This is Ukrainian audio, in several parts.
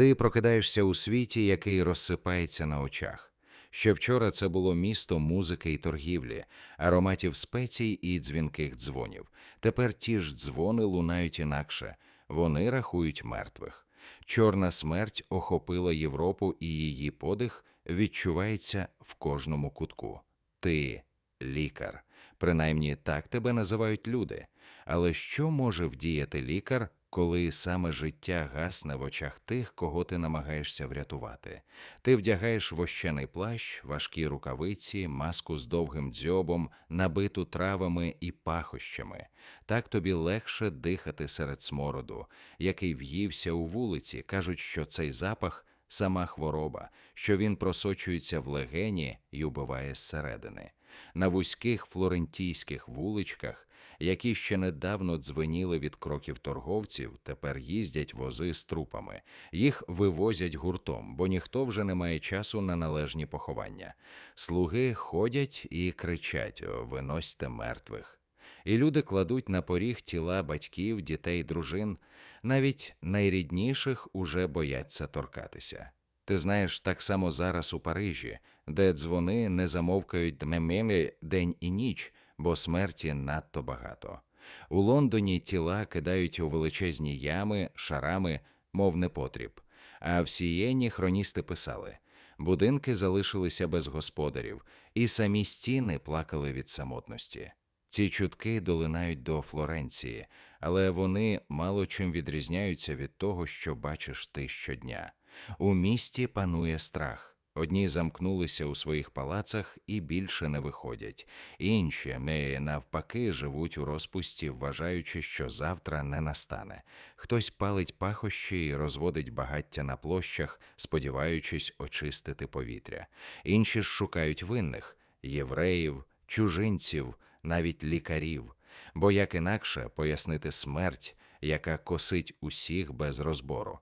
Ти прокидаєшся у світі, який розсипається на очах. Ще вчора це було місто музики і торгівлі, ароматів спецій і дзвінких дзвонів. Тепер ті ж дзвони лунають інакше, вони рахують мертвих. Чорна смерть охопила Європу, і її подих відчувається в кожному кутку. Ти лікар. Принаймні так тебе називають люди. Але що може вдіяти лікар, коли саме життя гасне в очах тих, кого ти намагаєшся врятувати? Ти вдягаєш вощений плащ, важкі рукавиці, маску з довгим дзьобом, набиту травами і пахощами. Так тобі легше дихати серед смороду, який в'ївся у вулиці. Кажуть, що цей запах сама хвороба, що він просочується в легені і убиває зсередини. На вузьких флорентійських вуличках, які ще недавно дзвеніли від кроків торговців, тепер їздять вози з трупами. Їх вивозять гуртом, бо ніхто вже не має часу на належні поховання. Слуги ходять і кричать: виносьте мертвих. І люди кладуть на поріг тіла батьків, дітей, дружин, навіть найрідніших уже бояться торкатися. Ти знаєш, так само зараз у Парижі, де дзвони не замовкають дмемелі день і ніч, бо смерті надто багато. У Лондоні тіла кидають у величезні ями, шарами, мов непотріб. А в Сієні хроністи писали будинки залишилися без господарів, і самі стіни плакали від самотності. Ці чутки долинають до Флоренції, але вони мало чим відрізняються від того, що бачиш ти щодня. У місті панує страх. Одні замкнулися у своїх палацах і більше не виходять, інші, ми, навпаки, живуть у розпусті, вважаючи, що завтра не настане. Хтось палить пахощі і розводить багаття на площах, сподіваючись очистити повітря. Інші ж шукають винних євреїв, чужинців, навіть лікарів. Бо як інакше пояснити смерть, яка косить усіх без розбору.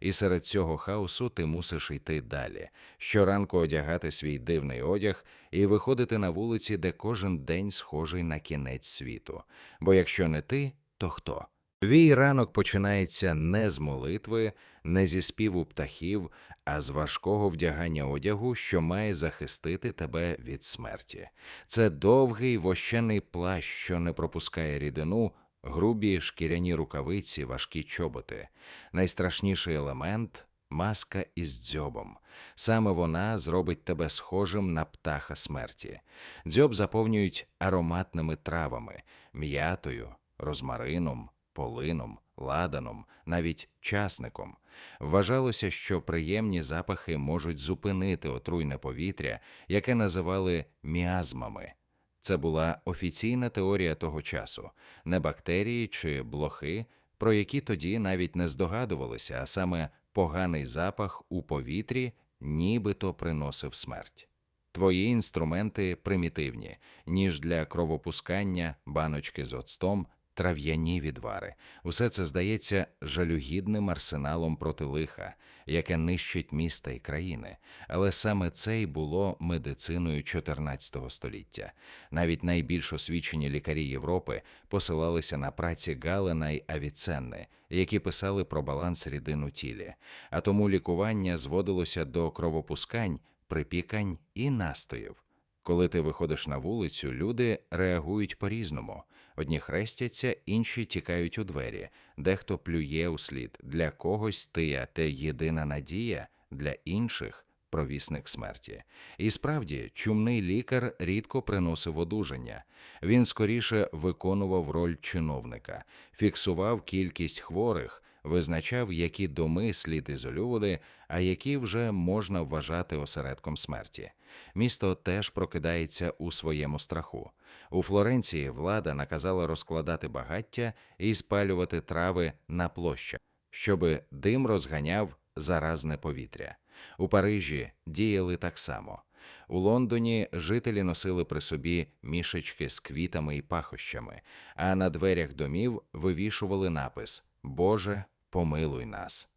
І серед цього хаосу ти мусиш йти далі, щоранку одягати свій дивний одяг і виходити на вулиці, де кожен день схожий на кінець світу. Бо якщо не ти, то хто? Твій ранок починається не з молитви, не зі співу птахів, а з важкого вдягання одягу, що має захистити тебе від смерті. Це довгий вощений плащ, що не пропускає рідину, грубі шкіряні рукавиці, важкі чоботи. Найстрашніший елемент маска із дзьобом. Саме вона зробить тебе схожим на птаха смерті. Дзьоб заповнюють ароматними травами, м'ятою, розмарином, полином, ладаном, навіть часником. Вважалося, що приємні запахи можуть зупинити отруйне повітря, яке називали міазмами. Це була офіційна теорія того часу, не бактерії чи блохи, про які тоді навіть не здогадувалися, а саме поганий запах у повітрі нібито приносив смерть. Твої інструменти примітивні, ніж для кровопускання, баночки з оцтом, трав'яні відвари. Усе це здається жалюгідним арсеналом проти лиха, яке нищить міста і країни. Але саме це й було медициною 14 століття. Навіть найбільш освічені лікарі Європи посилалися на праці Галена й Авіценни, які писали про баланс рідин у тілі. А тому лікування зводилося до кровопускань, припікань і настоїв. Коли ти виходиш на вулицю, люди реагують по-різному. Одні хрестяться, інші тікають у двері, дехто плює у слід. Для когось ти, а те єдина надія, для інших провісник смерті. І справді, чумний лікар рідко приносив одужання. Він скоріше виконував роль чиновника, фіксував кількість хворих, визначав, які доми слід ізолювати, а які вже можна вважати осередком смерті. Місто теж прокидається у своєму страху. У Флоренції влада наказала розкладати багаття і спалювати трави на площах, щоби дим розганяв заразне повітря. У Парижі діяли так само. У Лондоні жителі носили при собі мішечки з квітами і пахощами, а на дверях домів вивішували напис Боже, помилуй нас.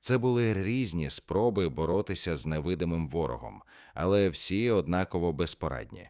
Це були різні спроби боротися з невидимим ворогом, але всі однаково безпорадні.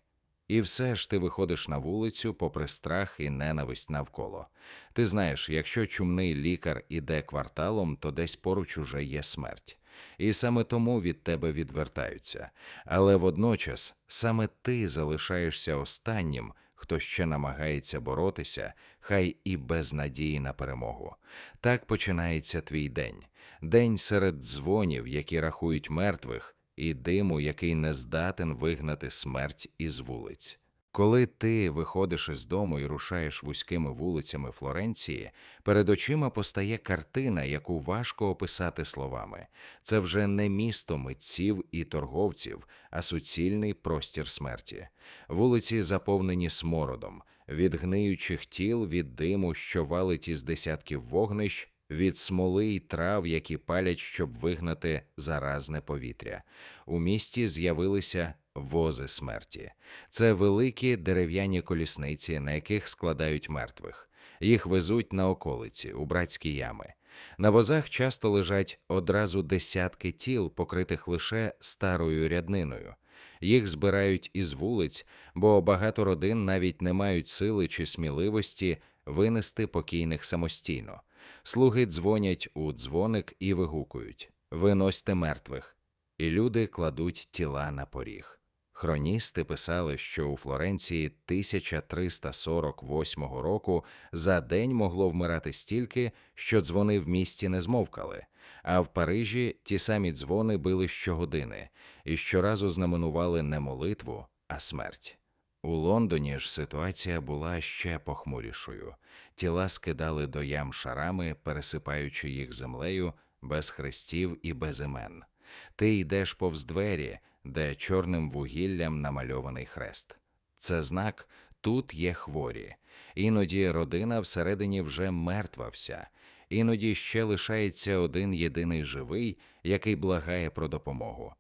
І все ж ти виходиш на вулицю попри страх і ненависть навколо. Ти знаєш, якщо чумний лікар іде кварталом, то десь поруч уже є смерть. І саме тому від тебе відвертаються. Але водночас саме ти залишаєшся останнім, хто ще намагається боротися, хай і без надії на перемогу. Так починається твій день, день серед дзвонів, які рахують мертвих, і диму, який не здатен вигнати смерть із вулиць. Коли ти виходиш із дому і рушаєш вузькими вулицями Флоренції, перед очима постає картина, яку важко описати словами. Це вже не місто митців і торговців, а суцільний простір смерті. Вулиці заповнені смородом, від гниючих тіл, від диму, що валить із десятків вогнищ, від смоли й трав, які палять, щоб вигнати заразне повітря. У місті з'явилися вози смерті. Це великі дерев'яні колісниці, на яких складають мертвих. Їх везуть на околиці, у братські ями. На возах часто лежать одразу десятки тіл, покритих лише старою рядниною. Їх збирають із вулиць, бо багато родин навіть не мають сили чи сміливості винести покійних самостійно. Слуги дзвонять у дзвоник і вигукують Виносьте мертвих. І люди кладуть тіла на поріг. Хроністи писали, що у Флоренції 1348 року за день могло вмирати стільки, що дзвони в місті не змовкали, а в Парижі ті самі дзвони били щогодини і щоразу знаменували не молитву, а смерть. У Лондоні ж ситуація була ще похмурішою. Тіла скидали до ям шарами, пересипаючи їх землею без хрестів і без імен. Ти йдеш повз двері, де чорним вугіллям намальований хрест. Це знак тут є хворі. Іноді родина всередині вже мертва вся, іноді ще лишається один єдиний живий, який благає про допомогу.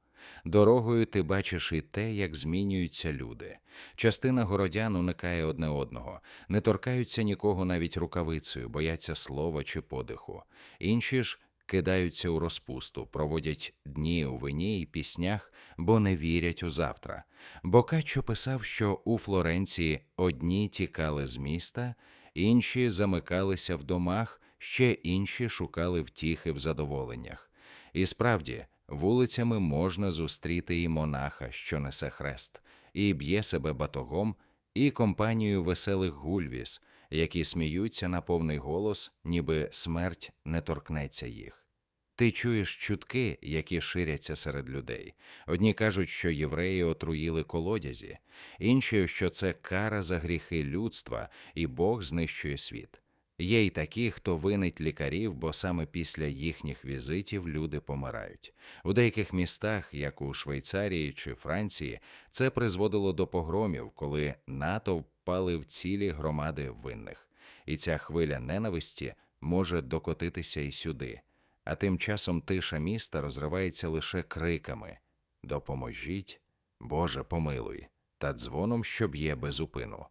Дорогою ти бачиш і те, як змінюються люди. Частина городян уникає одне одного, не торкаються нікого навіть рукавицею, бояться слова чи подиху. Інші ж кидаються у розпусту, проводять дні у вині і піснях, бо не вірять у завтра. Бокаччо писав, що у Флоренції одні тікали з міста, інші замикалися в домах, ще інші шукали втіхи в задоволеннях. І справді, вулицями можна зустріти і монаха, що несе хрест, і б'є себе батогом, і компанію веселих гульвіс, які сміються на повний голос, ніби смерть не торкнеться їх. Ти чуєш чутки, які ширяться серед людей. Одні кажуть, що євреї отруїли колодязі, інші, що це кара за гріхи людства, і Бог знищує світ. Є й такі, хто винить лікарів, бо саме після їхніх візитів люди помирають. У деяких містах, як у Швейцарії чи Франції, це призводило до погромів, коли натовп палив цілі громади винних. І ця хвиля ненависті може докотитися і сюди. А тим часом тиша міста розривається лише криками Допоможіть, Боже, помилуй, та дзвоном, що б'є без упину.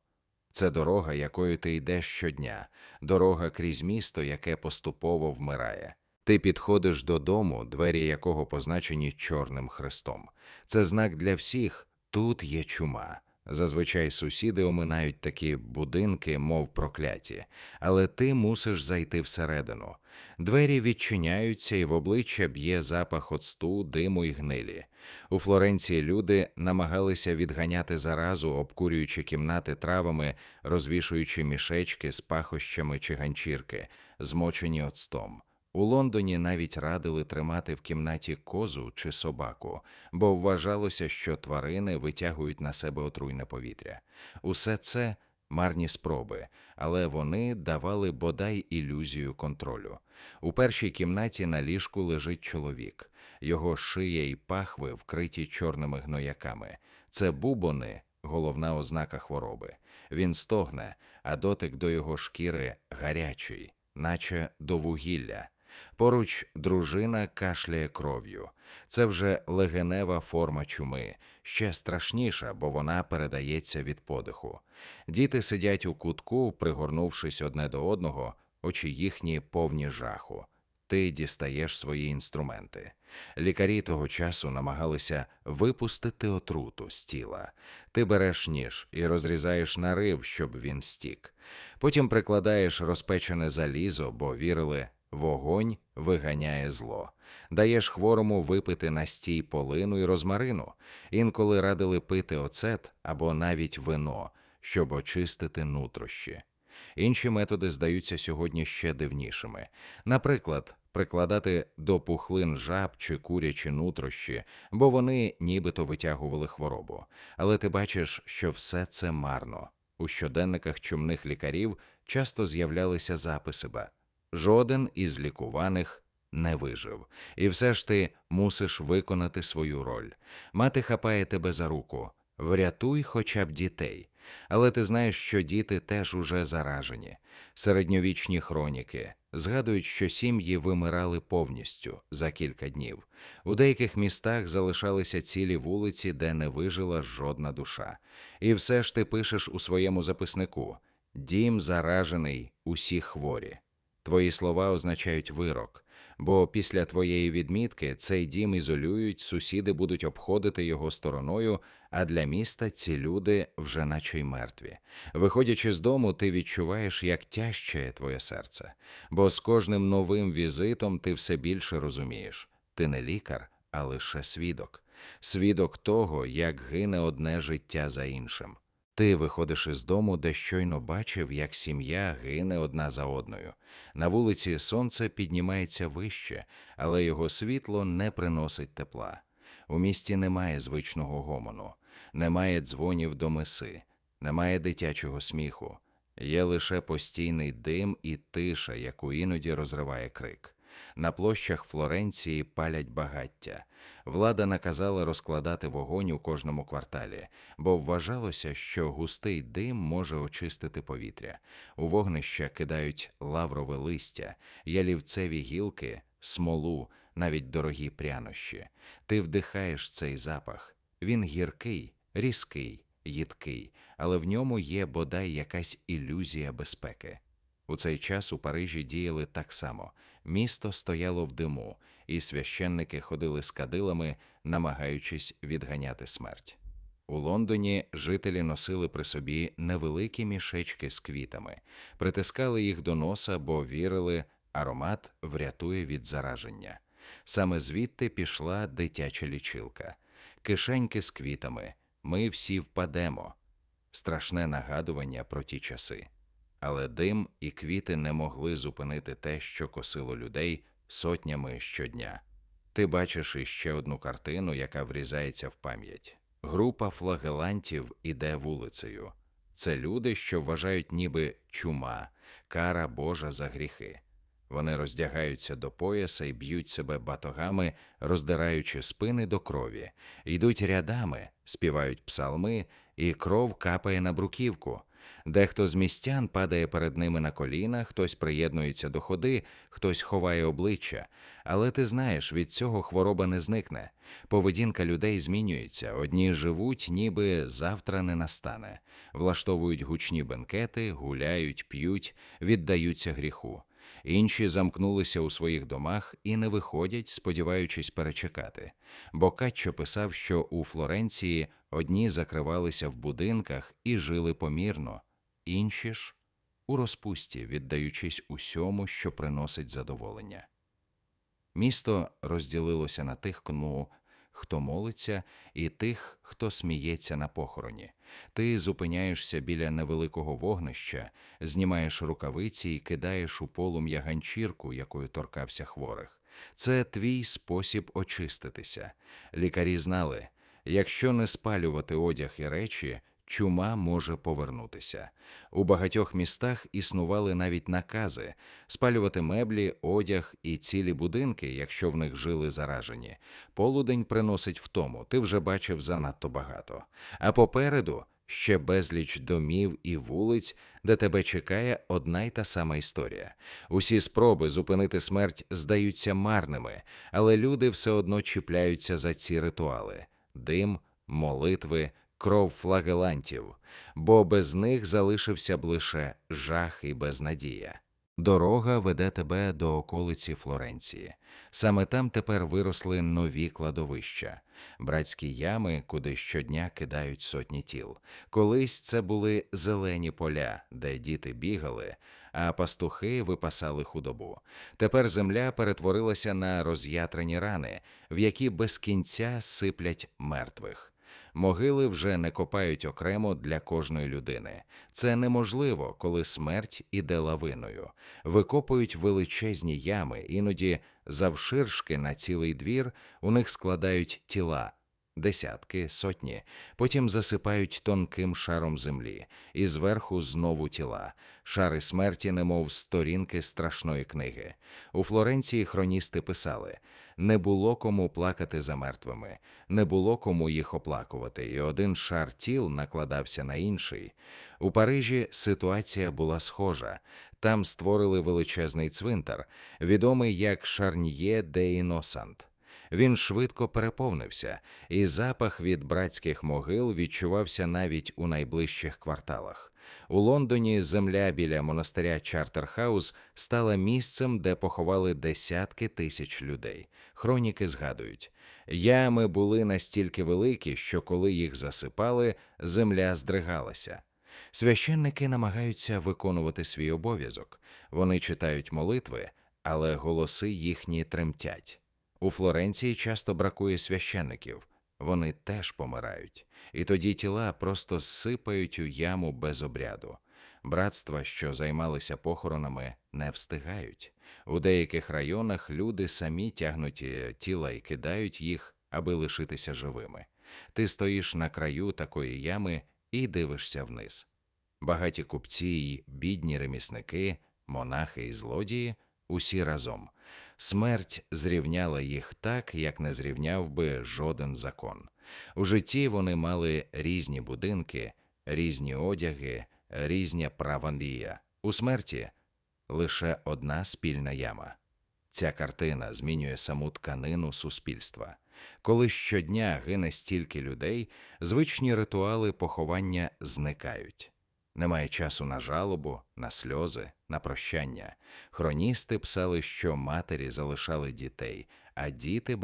Це дорога, якою ти йдеш щодня, дорога крізь місто, яке поступово вмирає. Ти підходиш додому, двері якого позначені чорним хрестом. Це знак для всіх тут є чума. Зазвичай сусіди оминають такі будинки, мов прокляті, але ти мусиш зайти всередину. Двері відчиняються, і в обличчя б'є запах оцту, диму й гнилі. У Флоренції люди намагалися відганяти заразу, обкурюючи кімнати травами, розвішуючи мішечки з пахощами чи ганчірки, змочені оцтом. У Лондоні навіть радили тримати в кімнаті козу чи собаку, бо вважалося, що тварини витягують на себе отруйне повітря. Усе це марні спроби, але вони давали бодай ілюзію контролю. У першій кімнаті на ліжку лежить чоловік, його шия і пахви вкриті чорними гнояками. Це бубони, головна ознака хвороби. Він стогне, а дотик до його шкіри гарячий, наче до вугілля. Поруч дружина кашляє кров'ю. Це вже легенева форма чуми, ще страшніша, бо вона передається від подиху. Діти сидять у кутку, пригорнувшись одне до одного, очі їхні повні жаху. ти дістаєш свої інструменти. Лікарі того часу намагалися випустити отруту з тіла. Ти береш ніж і розрізаєш нарив, щоб він стік. Потім прикладаєш розпечене залізо, бо вірили, вогонь виганяє зло. Даєш хворому випити настій полину і розмарину. Інколи радили пити оцет або навіть вино, щоб очистити нутрощі. Інші методи здаються сьогодні ще дивнішими. Наприклад, прикладати до пухлин жаб чи курячі нутрощі, бо вони нібито витягували хворобу. Але ти бачиш, що все це марно. У щоденниках чумних лікарів часто з'являлися записи жоден із лікуваних не вижив. І все ж ти мусиш виконати свою роль. Мати хапає тебе за руку. Врятуй хоча б дітей. Але ти знаєш, що діти теж уже заражені. Середньовічні хроніки згадують, що сім'ї вимирали повністю за кілька днів. У деяких містах залишалися цілі вулиці, де не вижила жодна душа. І все ж ти пишеш у своєму записнику: дім заражений, усі хворі. Твої слова означають вирок, бо після твоєї відмітки цей дім ізолюють, сусіди будуть обходити його стороною, а для міста ці люди вже наче й мертві. Виходячи з дому, ти відчуваєш, як тяжчає твоє серце, бо з кожним новим візитом ти все більше розумієш ти не лікар, а лише свідок, свідок того, як гине одне життя за іншим. Ти виходиш із дому, де щойно бачив, як сім'я гине одна за одною. На вулиці сонце піднімається вище, але його світло не приносить тепла. У місті немає звичного гомону, немає дзвонів до меси, немає дитячого сміху, є лише постійний дим і тиша, яку іноді розриває крик. На площах Флоренції палять багаття. Влада наказала розкладати вогонь у кожному кварталі, бо вважалося, що густий дим може очистити повітря. У вогнища кидають лаврове листя, ялівцеві гілки, смолу, навіть дорогі прянощі. Ти вдихаєш цей запах. Він гіркий, різкий, їдкий, але в ньому є бодай якась ілюзія безпеки. У цей час у Парижі діяли так само. Місто стояло в диму, і священники ходили з кадилами, намагаючись відганяти смерть. У Лондоні жителі носили при собі невеликі мішечки з квітами, притискали їх до носа, бо вірили, аромат врятує від зараження. Саме звідти пішла дитяча лічилка, кишеньки з квітами. Ми всі впадемо. Страшне нагадування про ті часи але дим і квіти не могли зупинити те, що косило людей сотнями щодня. Ти бачиш іще одну картину, яка врізається в пам'ять. Група флагелантів іде вулицею. Це люди, що вважають, ніби чума, кара Божа за гріхи. Вони роздягаються до пояса і б'ють себе батогами, роздираючи спини до крові, йдуть рядами, співають псалми, і кров капає на бруківку. Дехто з містян падає перед ними на коліна, хтось приєднується до ходи, хтось ховає обличчя. Але ти знаєш, від цього хвороба не зникне. Поведінка людей змінюється. Одні живуть, ніби завтра не настане, влаштовують гучні бенкети, гуляють, п'ють, віддаються гріху. Інші замкнулися у своїх домах і не виходять, сподіваючись перечекати. Бокаччо писав, що у Флоренції одні закривалися в будинках і жили помірно, інші ж у розпусті, віддаючись усьому, що приносить задоволення. Місто розділилося на тих, кому хто молиться, і тих, хто сміється на похороні. Ти зупиняєшся біля невеликого вогнища, знімаєш рукавиці і кидаєш у полум'я ганчірку, якою торкався хворих. Це твій спосіб очиститися. Лікарі знали, якщо не спалювати одяг і речі, чума може повернутися. У багатьох містах існували навіть накази спалювати меблі, одяг і цілі будинки, якщо в них жили заражені. Полудень приносить втому, ти вже бачив занадто багато. А попереду ще безліч домів і вулиць, де тебе чекає одна й та сама історія. Усі спроби зупинити смерть здаються марними, але люди все одно чіпляються за ці ритуали дим, молитви кров флагелантів, бо без них залишився б лише жах і безнадія. Дорога веде тебе до околиці Флоренції. Саме там тепер виросли нові кладовища, братські ями, куди щодня кидають сотні тіл. Колись це були зелені поля, де діти бігали, а пастухи випасали худобу. Тепер земля перетворилася на роз'ятрені рани, в які без кінця сиплять мертвих. Могили вже не копають окремо для кожної людини. Це неможливо, коли смерть іде лавиною. Викопують величезні ями, іноді завширшки на цілий двір у них складають тіла. Десятки, сотні, потім засипають тонким шаром землі, і зверху знову тіла, шари смерті, немов сторінки страшної книги. У Флоренції хроністи писали не було кому плакати за мертвими, не було кому їх оплакувати, і один шар тіл накладався на інший. У Парижі ситуація була схожа. Там створили величезний цвинтар, відомий як Шарніє де Іносант. Він швидко переповнився, і запах від братських могил відчувався навіть у найближчих кварталах. У Лондоні земля біля монастиря Чартерхаус стала місцем, де поховали десятки тисяч людей. Хроніки згадують, ями були настільки великі, що коли їх засипали, земля здригалася. Священники намагаються виконувати свій обов'язок. Вони читають молитви, але голоси їхні тремтять. У Флоренції часто бракує священників, вони теж помирають, і тоді тіла просто сипають у яму без обряду. Братства, що займалися похоронами, не встигають. У деяких районах люди самі тягнуть е, тіла і кидають їх, аби лишитися живими. Ти стоїш на краю такої ями і дивишся вниз. Багаті купці й бідні ремісники, монахи і злодії усі разом. Смерть зрівняла їх так, як не зрівняв би жоден закон. У житті вони мали різні будинки, різні одяги, різні правандія. У смерті лише одна спільна яма. Ця картина змінює саму тканину суспільства. Коли щодня гине стільки людей, звичні ритуали поховання зникають. Немає часу на жалобу, на сльози, на прощання. Хроністи писали, що матері залишали дітей, а діти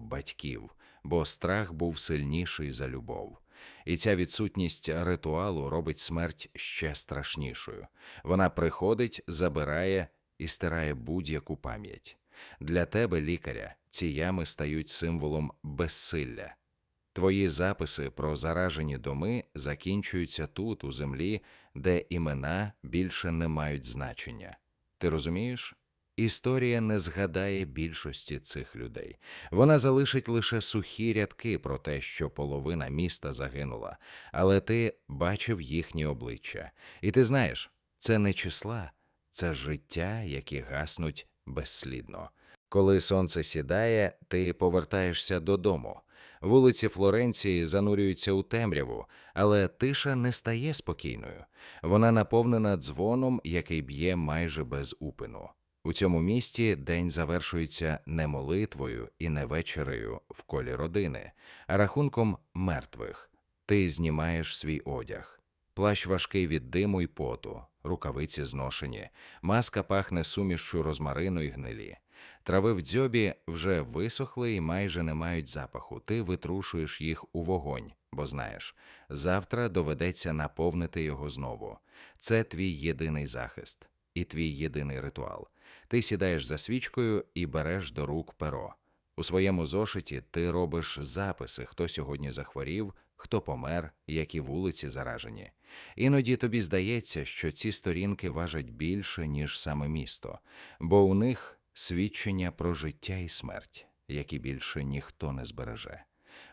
батьків, бо страх був сильніший за любов. І ця відсутність ритуалу робить смерть ще страшнішою. Вона приходить, забирає і стирає будь-яку пам'ять. Для тебе, лікаря, ці ями стають символом безсилля. Твої записи про заражені доми закінчуються тут, у землі, де імена більше не мають значення. Ти розумієш? Історія не згадає більшості цих людей. Вона залишить лише сухі рядки про те, що половина міста загинула, але ти бачив їхні обличчя. І ти знаєш, це не числа, це життя, які гаснуть безслідно. Коли сонце сідає, ти повертаєшся додому. Вулиці Флоренції занурюються у темряву, але тиша не стає спокійною. Вона наповнена дзвоном, який б'є майже без упину. У цьому місті день завершується не молитвою і не вечерею в колі родини, а рахунком мертвих. Ти знімаєш свій одяг. Плащ важкий від диму й поту, рукавиці зношені, маска пахне сумішшю розмарину й гнилі. Трави в дзьобі вже висохли і майже не мають запаху. Ти витрушуєш їх у вогонь, бо знаєш, завтра доведеться наповнити його знову. Це твій єдиний захист і твій єдиний ритуал. Ти сідаєш за свічкою і береш до рук перо. У своєму зошиті ти робиш записи, хто сьогодні захворів, хто помер, які вулиці заражені. Іноді тобі здається, що ці сторінки важать більше, ніж саме місто, бо у них свідчення про життя і смерть, які більше ніхто не збереже.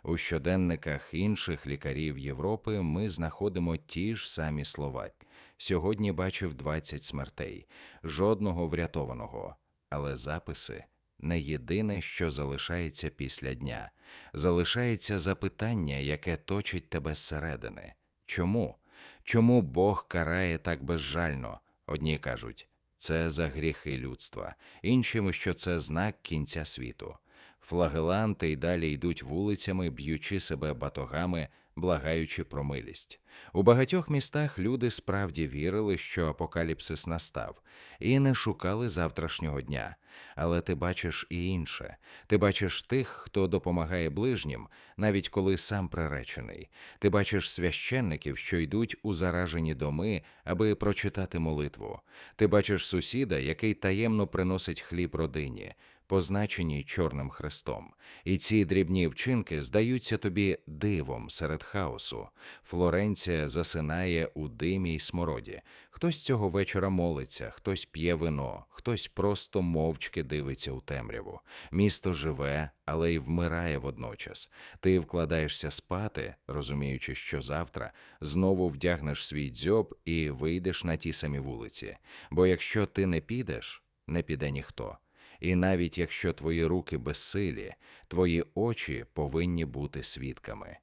У щоденниках інших лікарів Європи ми знаходимо ті ж самі слова. Сьогодні бачив 20 смертей, жодного врятованого, але записи не єдине, що залишається після дня, залишається запитання, яке точить тебе зсередини. Чому? Чому Бог карає так безжально? Одні кажуть це за гріхи людства, іншими, що це знак кінця світу. Флагеланти й далі йдуть вулицями, б'ючи себе батогами, благаючи про милість. У багатьох містах люди справді вірили, що апокаліпсис настав, і не шукали завтрашнього дня. Але ти бачиш і інше. Ти бачиш тих, хто допомагає ближнім, навіть коли сам приречений. Ти бачиш священників, що йдуть у заражені доми, аби прочитати молитву. Ти бачиш сусіда, який таємно приносить хліб родині позначені Чорним Хрестом, і ці дрібні вчинки здаються тобі дивом серед хаосу. Флоренція засинає у димі й смороді. Хтось цього вечора молиться, хтось п'є вино, хтось просто мовчки дивиться у темряву. Місто живе, але й вмирає водночас. Ти вкладаєшся спати, розуміючи, що завтра знову вдягнеш свій дзьоб і вийдеш на ті самі вулиці. Бо якщо ти не підеш, не піде ніхто. І навіть якщо твої руки безсилі, твої очі повинні бути свідками.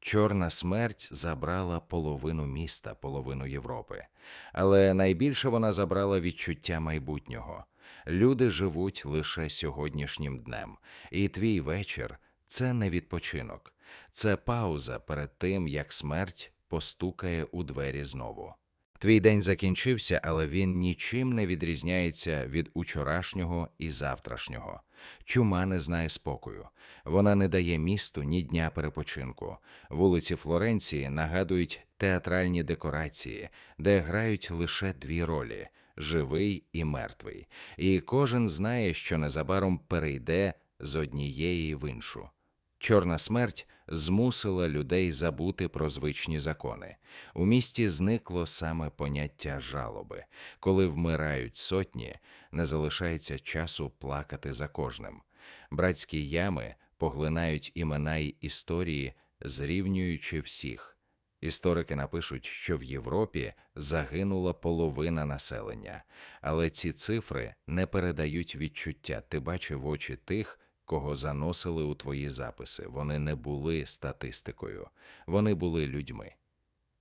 Чорна смерть забрала половину міста, половину Європи, але найбільше вона забрала відчуття майбутнього. Люди живуть лише сьогоднішнім днем, і твій вечір це не відпочинок, це пауза перед тим, як смерть постукає у двері знову. Твій день закінчився, але він нічим не відрізняється від учорашнього і завтрашнього. Чума не знає спокою. Вона не дає місту ні дня перепочинку. Вулиці Флоренції нагадують театральні декорації, де грають лише дві ролі живий і мертвий. І кожен знає, що незабаром перейде з однієї в іншу. Чорна смерть змусила людей забути про звичні закони. У місті зникло саме поняття жалоби. Коли вмирають сотні, не залишається часу плакати за кожним. Братські ями поглинають імена й історії, зрівнюючи всіх. Історики напишуть, що в Європі загинула половина населення, але ці цифри не передають відчуття. Ти бачив очі тих, кого заносили у твої записи. Вони не були статистикою, вони були людьми.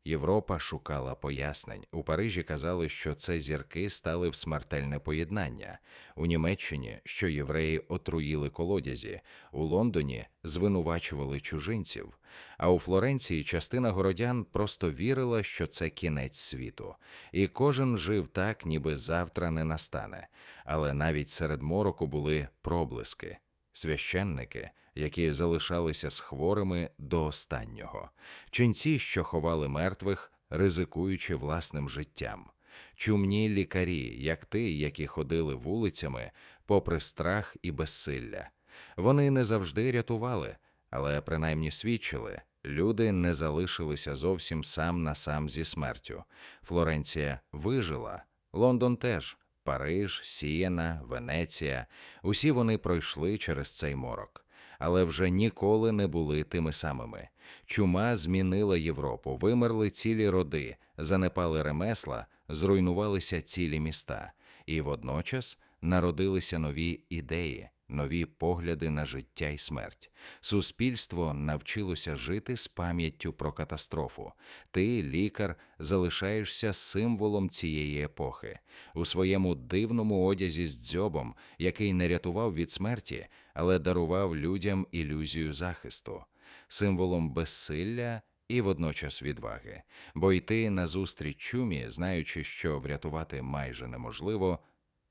Європа шукала пояснень. У Парижі казали, що це зірки стали в смертельне поєднання. У Німеччині, що євреї отруїли колодязі, у Лондоні звинувачували чужинців. А у Флоренції частина городян просто вірила, що це кінець світу, і кожен жив так, ніби завтра не настане. Але навіть серед мороку були проблиски священники, які залишалися з хворими до останнього, ченці, що ховали мертвих, ризикуючи власним життям, чумні лікарі, як ти, які ходили вулицями, попри страх і безсилля. Вони не завжди рятували, але принаймні свідчили. Люди не залишилися зовсім сам на сам зі смертю. Флоренція вижила, Лондон теж. Париж, Сієна, Венеція. Усі вони пройшли через цей морок, але вже ніколи не були тими самими. Чума змінила Європу, вимерли цілі роди, занепали ремесла, зруйнувалися цілі міста, і водночас народилися нові ідеї, нові погляди на життя і смерть. Суспільство навчилося жити з пам'яттю про катастрофу. Ти, лікар, залишаєшся символом цієї епохи у своєму дивному одязі з дзьобом, який не рятував від смерті, але дарував людям ілюзію захисту, символом безсилля. І водночас відваги, бо йти назустріч чумі, знаючи, що врятувати майже неможливо,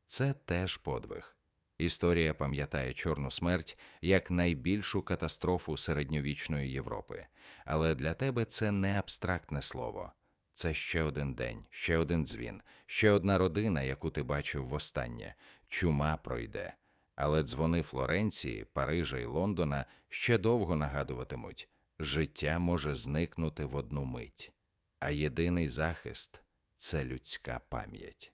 це теж подвиг. Історія пам'ятає Чорну смерть як найбільшу катастрофу середньовічної Європи, але для тебе це не абстрактне слово. Це ще один день, ще один дзвін, ще одна родина, яку ти бачив востаннє. Чума пройде. Але дзвони Флоренції, Парижа і Лондона ще довго нагадуватимуть життя може зникнути в одну мить, а єдиний захист це людська пам'ять.